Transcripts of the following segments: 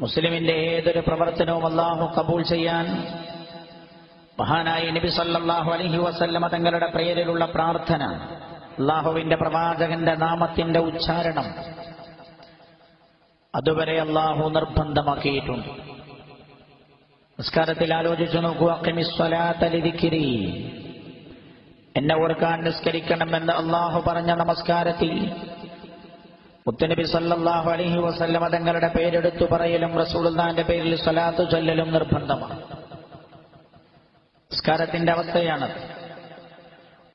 മുസ്ലിമിന്റെ ഏതൊരു പ്രവർത്തനവും അള്ളാഹു കബൂൾ ചെയ്യാൻ മഹാനായ നബി സല്ലാഹു അലഹി വസല്ലമ തങ്ങളുടെ പേരിലുള്ള പ്രാർത്ഥന അള്ളാഹുവിന്റെ പ്രവാചകന്റെ നാമത്തിന്റെ ഉച്ചാരണം അതുവരെ അള്ളാഹു നിർബന്ധമാക്കിയിട്ടുണ്ട്. നിസ്കാരത്തിൽ ആലോചിച്ചു നോക്കുക എന്നെ ഓർക്കാൻ നിസ്കരിക്കണമെന്ന് അള്ളാഹു പറഞ്ഞ നമസ്കാരത്തിൽ മുത്തനബി സല്ലാഹു അലഹി വസല്ലമ തങ്ങളുടെ പേരെടുത്തു പറയലും റസൂൽദാന്റെ പേരിൽ സ്വലാത്തു ചൊല്ലലും നിർബന്ധമാണ്. സ്കാരത്തിന്റെ അവസ്ഥയാണ്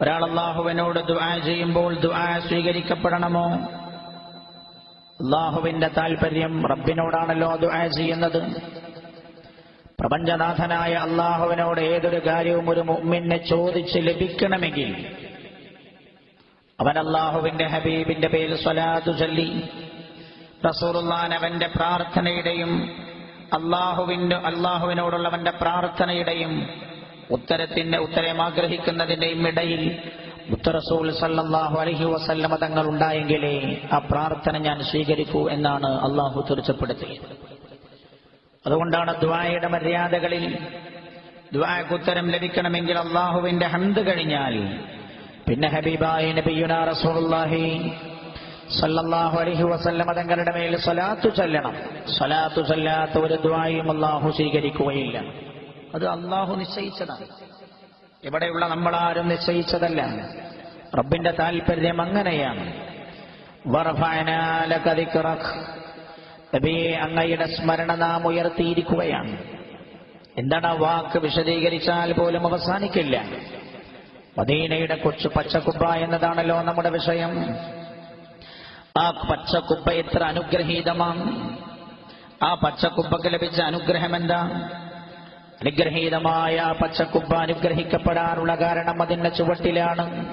ഒരാൾ അള്ളാഹുവിനോട് ദുആ ചെയ്യുമ്പോൾ ദുആ സ്വീകരിക്കപ്പെടണമോ? അള്ളാഹുവിന്റെ താൽപ്പര്യം റബ്ബിനോടാണല്ലോ ദുആ ചെയ്യുന്നത്. പ്രപഞ്ചനാഥനായ അള്ളാഹുവിനോട് ഏതൊരു കാര്യവും ഒരു മുമ്മിനെ ചോദിച്ച് ലഭിക്കണമെങ്കിൽ അവൻ അള്ളാഹുവിന്റെ ഹബീബിന്റെ പേരിൽ സ്വലാത്തു ചൊല്ലി. റസൂറുല്ലാൻ അവന്റെ പ്രാർത്ഥനയുടെയും അള്ളാഹുവിന്റെ അള്ളാഹുവിനോടുള്ളവന്റെ പ്രാർത്ഥനയുടെയും ഉത്തരത്തിന്റെ ഉത്തരം ആഗ്രഹിക്കുന്നതിന്റെയും ഇടയിൽ മുത്തറസൂൽ സല്ലാഹു അലഹി വസല്ലമ തങ്ങൾ ഉണ്ടായെങ്കിലേ ആ പ്രാർത്ഥന ഞാൻ സ്വീകരിക്കൂ എന്നാണ് അള്ളാഹു തീർച്ചപ്പെടുത്തിയത്. അതുകൊണ്ടാണ് ദ്വായയുടെ മര്യാദകളിൽ ദ്വായക്കുത്തരം ലഭിക്കണമെങ്കിൽ അള്ളാഹുവിന്റെ ഹന്ത് കഴിഞ്ഞാൽ പിന്നെ ഹബീബായി നബിയുന റസൂലുള്ളാഹി സല്ലല്ലാഹു അലൈഹി വസല്ലമ തങ്ങളുടെ മേൽ സ്വലാത്തു ചൊല്ലണം. സ്വലാത്തു ചൊല്ലാത്ത ഒരു ദ്വായും അള്ളാഹു സ്വീകരിക്കുകയില്ല. അത് അള്ളാഹു നിശ്ചയിച്ചതാണ്. ഇവിടെയുള്ള നമ്മളാരും നിശ്ചയിച്ചതല്ല. റബ്ബിന്റെ താല്പര്യം അങ്ങനെയാണ്. അങ്ങയുടെ സ്മരണ നാം ഉയർത്തിയിരിക്കുകയാണ്. എന്താണ് ആ വാക്ക് വിശദീകരിച്ചാൽ പോലും അവസാനിക്കില്ല. മദീനയുടെ കൊച്ചു പച്ചക്കുപ്പ എന്നതാണല്ലോ നമ്മുടെ വിഷയം. ആ പച്ചക്കുപ്പ എത്ര അനുഗ്രഹീതമാണ്. ആ പച്ചക്കുപ്പക്ക് ലഭിച്ച അനുഗ്രഹം എന്താ? അനുഗ്രഹീതമായ പച്ചക്കുപ്പ അനുഗ്രഹിക്കപ്പെടാനുള്ള കാരണം അതിന്റെ ചുവട്ടിലാണ്.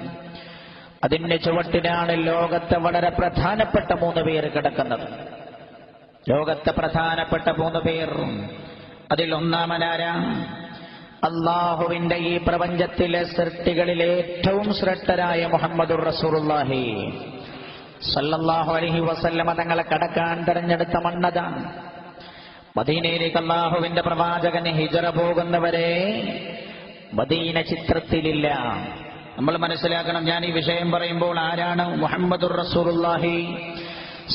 അതിന്റെ ചുവട്ടിലാണ് ലോകത്തെ വളരെ പ്രധാനപ്പെട്ട മൂന്ന് പേര് കിടക്കുന്നത്. ലോകത്തെ പ്രധാനപ്പെട്ട മൂന്ന് പേർ. അതിൽ ഒന്നാമനാരാ? അള്ളാഹുവിന്റെ ഈ പ്രപഞ്ചത്തിലെ സൃഷ്ടികളിൽ ഏറ്റവും ശ്രേഷ്ഠരായ മുഹമ്മദുർ റസൂറുല്ലാഹി സല്ലല്ലാഹു അലഹി വസല്ലമ തങ്ങളെ കടക്കാൻ തെരഞ്ഞെടുത്ത മണ്ണതാണ്. മദീനയിലേക്ക് അള്ളാഹുവിന്റെ പ്രവാചകന് ഹിജറ പോകുന്നവരെ മദീന ചിത്രത്തിലില്ല. നമ്മൾ മനസ്സിലാക്കണം ഞാൻ ഈ വിഷയം പറയുമ്പോൾ ആരാണ് മുഹമ്മദുർ റസൂറുല്ലാഹി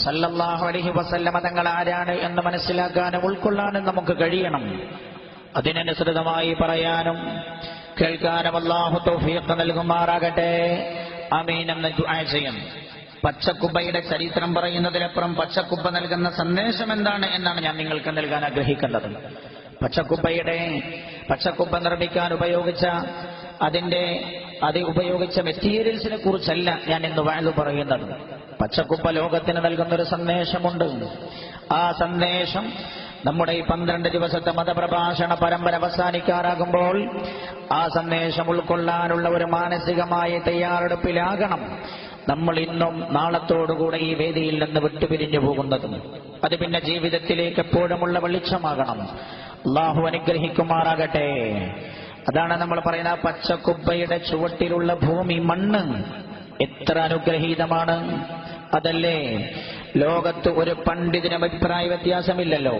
സല്ലല്ലാഹു അലഹി വസല്ലമ തങ്ങൾ ആരാണ് എന്ന് മനസ്സിലാക്കാനും ഉൾക്കൊള്ളാനും നമുക്ക് കഴിയണം. അതിനനുസൃതമായി പറയാനും കേൾക്കാനും അള്ളാഹു തൗഫീഖ് നൽകുമാറാകട്ടെ. അമീൻ എന്ന് ദുആ ചെയ്യും. പച്ചക്കുബ്ബയുടെ ചരിത്രം പറയുന്നതിലപ്പുറം പച്ചക്കുബ്ബ നൽകുന്ന സന്ദേശം എന്താണ് എന്നാണ് ഞാൻ നിങ്ങൾക്ക് നൽകാൻ ആഗ്രഹിക്കുന്നത് പച്ചക്കുബ്ബയുടെ പച്ചക്കുബ്ബ നിർമ്മിക്കാൻ ഉപയോഗിച്ച അതിന്റെ അത് ഉപയോഗിച്ച മെറ്റീരിയൽസിനെ കുറിച്ചല്ല ഞാൻ ഇന്ന് വാഴ്ന്നു പറയുന്നത്. പച്ചക്കുപ്പ ലോകത്തിന് നൽകുന്ന ഒരു സന്ദേശമുണ്ട്. ആ സന്ദേശം നമ്മുടെ ഈ പന്ത്രണ്ട് ദിവസത്തെ മതപ്രഭാഷണ പരമ്പര അവസാനിക്കാറാകുമ്പോൾ ആ സന്ദേശം ഉൾക്കൊള്ളാനുള്ള ഒരു മാനസികമായ തയ്യാറെടുപ്പിലാകണം നമ്മൾ ഇന്നും നാളത്തോടുകൂടെ ഈ വേദിയിൽ നിന്ന് വിട്ടുപിരിഞ്ഞു പോകുന്നതും അത് പിന്നെ ജീവിതത്തിലേക്ക് എപ്പോഴുമുള്ള വെളിച്ചമാകണം. അള്ളാഹു അനുഗ്രഹിക്കുമാറാകട്ടെ. അതാണ് നമ്മൾ പറയുന്ന പച്ചക്കുബ്ബയുടെ ചുവട്ടിലുള്ള ഭൂമി മണ്ണ്. എത്ര അനുഗ്രഹീതമാണ്. അതല്ലേ? ലോകത്ത് ഒരു പണ്ഡിതന് അഭിപ്രായ വ്യത്യാസമില്ലല്ലോ.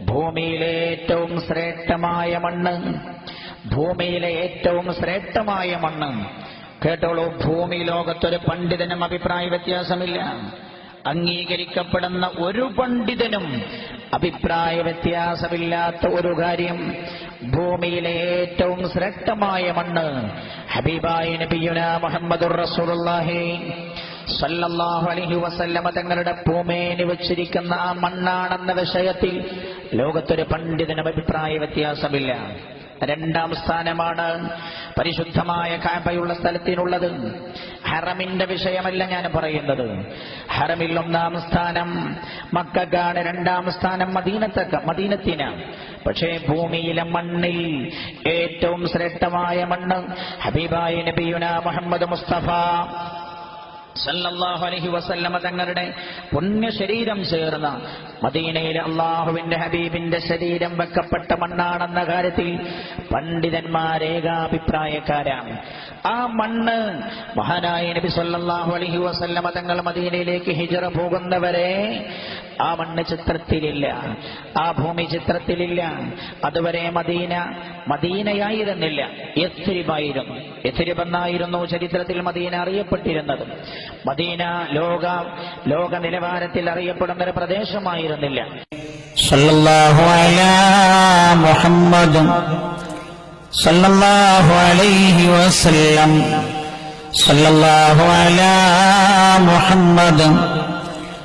ഭൂമിയിലെ ഏറ്റവും ശ്രേഷ്ഠമായ മണ്ണ് ഭൂമിയിലെ ഏറ്റവും ശ്രേഷ്ഠമായ മണ്ണ്. കേട്ടോളൂ ഭൂമി ലോകത്തൊരു പണ്ഡിതനും അഭിപ്രായ വ്യത്യാസമില്ല. അംഗീകരിക്കപ്പെടുന്ന ഒരു പണ്ഡിതനും അഭിപ്രായ വ്യത്യാസമില്ലാത്ത ഒരു കാര്യം. ഭൂമിയിലെ ഏറ്റവും ശ്രേഷ്ഠമായ മണ്ണ് ഹബീബായ നബിയുന മുഹമ്മദുർ റസൂലുള്ളാഹി. സല്ലല്ലാഹു അലൈഹി വസല്ലമ തങ്ങളുടെ പൂമേന് വെച്ചിരിക്കുന്ന ആ മണ്ണാണെന്ന വിഷയത്തിൽ ലോകത്തൊരു പണ്ഡിതനും അഭിപ്രായ വ്യത്യാസമില്ല. രണ്ടാം സ്ഥാനമാണ് പരിശുദ്ധമായ കാമ്പയുള്ള സ്ഥലത്തിനുള്ളത്. ഹറമിന്റെ വിഷയമല്ല ഞാൻ പറയുന്നത്. ഹറമിൽ ഒന്നാം സ്ഥാനം മക്കാണ് രണ്ടാം സ്ഥാനം മദീനത്തക്ക മദീനത്തിന്. പക്ഷേ ഭൂമിയിലെ മണ്ണിൽ ഏറ്റവും ശ്രേഷ്ഠമായ മണ്ണ് ഹബീബായ നബിയുന മുഹമ്മദ് മുസ്തഫ സല്ലല്ലാഹു അലൈഹി വസല്ലമ തങ്ങളുടെ പുണ്യ ശരീരം ചേർന്ന മദീനയിലെ അള്ളാഹുവിന്റെ ഹബീബിന്റെ ശരീരം വെക്കപ്പെട്ട മണ്ണാണെന്ന കാര്യത്തിൽ പണ്ഡിതന്മാരേകാഭിപ്രായക്കാരാണ് ആ മണ്ണ് മഹാനായ നബി സല്ലല്ലാഹു അലൈഹി വസല്ലമ തങ്ങൾ മദീനയിലേക്ക് ഹിജറ പോകുന്നവരെ ആ മണ്ണ് ചിത്രത്തിലില്ല ആ ഭൂമി ചിത്രത്തിലില്ല അതുവരെ മദീന മദീനയായിരുന്നില്ല. യസ്രിബായിരുന്നു യസ്രിബെന്നായിരുന്നു ചരിത്രത്തിൽ മദീന അറിയപ്പെട്ടിരുന്നത്. മദീന ലോക ലോക നിലവാരത്തിൽ അറിയപ്പെടുന്ന ഒരു പ്രദേശമായിരുന്നില്ല മുഹമ്മദ് അലൈഹി വസല്ലം. മുഹമ്മദ്